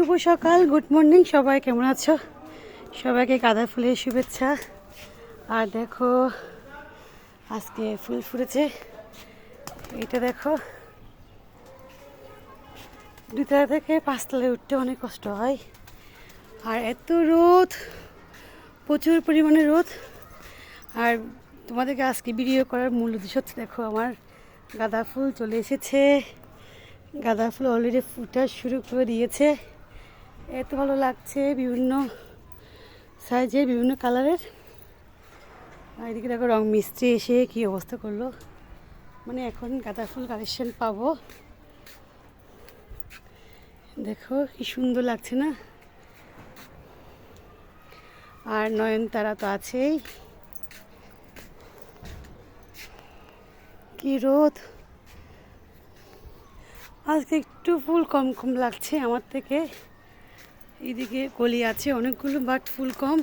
শুভ সকাল good morning সবাই কেমন আছো? সবাইকে গাঁদা ফুলের শুভেচ্ছা। আর দেখো, আজকে ফুল ফুটেছে। এটা দেখো, দুতলা থেকে পাঁচতলায় উঠতে অনেক কষ্ট হয়। আর এত রোদ, প্রচুর পরিমাণে রোদ। আর তোমাদেরকে আজকে ভিডিও করার মূল উদ্দেশ্য হচ্ছে, দেখো, আমার গাঁদা ফুল চলে এসেছে। গাঁদা ফুল অলরেডি ফুটা শুরু করে দিয়েছে। এত ভালো লাগছে বিভিন্ন সাইজের, বিভিন্ন কালারের। আর এদিকে দেখো রং মিস্ত্রি এসে কি অবস্থা করল। মানে এখন গাঁদা ফুল কালেকশন পাবো। দেখো কি সুন্দর লাগছে না? আর নয়নতারা তো আছেই। কি রোদ। আজকে একটু ফুল কম কম লাগছে আমার থেকে। এদিকে কলি আছে অনেকগুলো বাট ফুল কম।